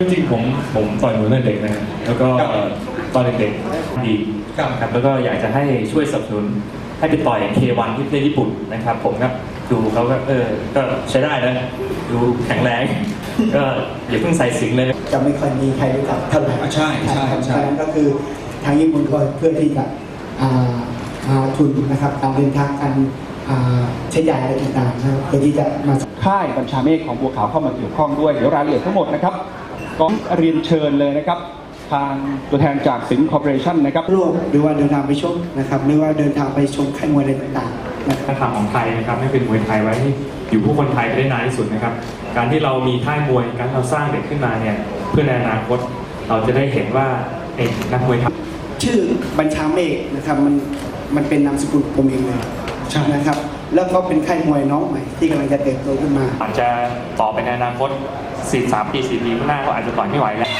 จริงๆผมผมต่อยมวยตั้งแต่เด็กนะครับแล้วก็ตอนเด็กๆดีครับครับแล้วก็อยากจะให้ช่วยสนับสนุนให้ไปต่อย K1 ที่ประเทศญี่ปุ่นนะครับ ผมครับดูเขาก็เออก็ใช้ได้นะดูแข็งแรง ก็อย่าเพิ่งใส่สิงเลย จะไม่ค่อยมีใครรู้จักเท่าไหร่อ่าใช่ใช่ครับใช่ เพราะฉะนั้นก็คือทางญี่ปุ่นก็เพื่อที่จะอ่าหาทุนนะครับการเดินทางการอ่าใช้จ่ายอะไรต่างๆนะครับเพื่อที่จะมา ค่ายบัญชาเมฆของบัวขาวเข้ามาเกี่ยวข้องด้วย เดี๋ยวรายละเอียดทั้งหมดนะครับ ก็เรียนเชิญเลยนะครับ ทางตัวแทนจากสิงห์คอร์ปอเรชั่นนะครับ ร่วมหรือว่าเดินทางไปชมนะครับหรือว่าเดินทางไปชมค่ายมวยอะไรต่างๆนะครับการทำของไทยนะครับให้เป็นมวยไทยไว้ให้อยู่ผู้คนไทยไปได้นานที่สุดนะครับ การที่เรามีค่ายมวยการที่เราสร้างเด็กขึ้นมาเนี่ยเพื่อในอนาคตเราจะได้เห็นว่าเอกนักมวยไทย ชื่อบัญชาเมฆนะครับมันมันเป็นนามสกุลผมเองเลยใช่ นะครับ แล้วก็เป็นค่ายมวยน้องใหม่ที่กำลังจะเติบโตขึ้นมา อาจจะต่อไปในอนาคต 43 ปี 4 ปีข้างหน้าก็อาจจะต่อยไม่ไหวแล้ว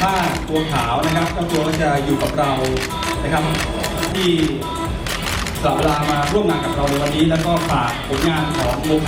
ถ้าตัวขาวนะครับเจ้าตัวก็จะอยู่กับเรานะครับ ที่สละเวลามาร่วมงานกับเราในวันนี้ แล้วก็ฝากผลงานของตัวขาว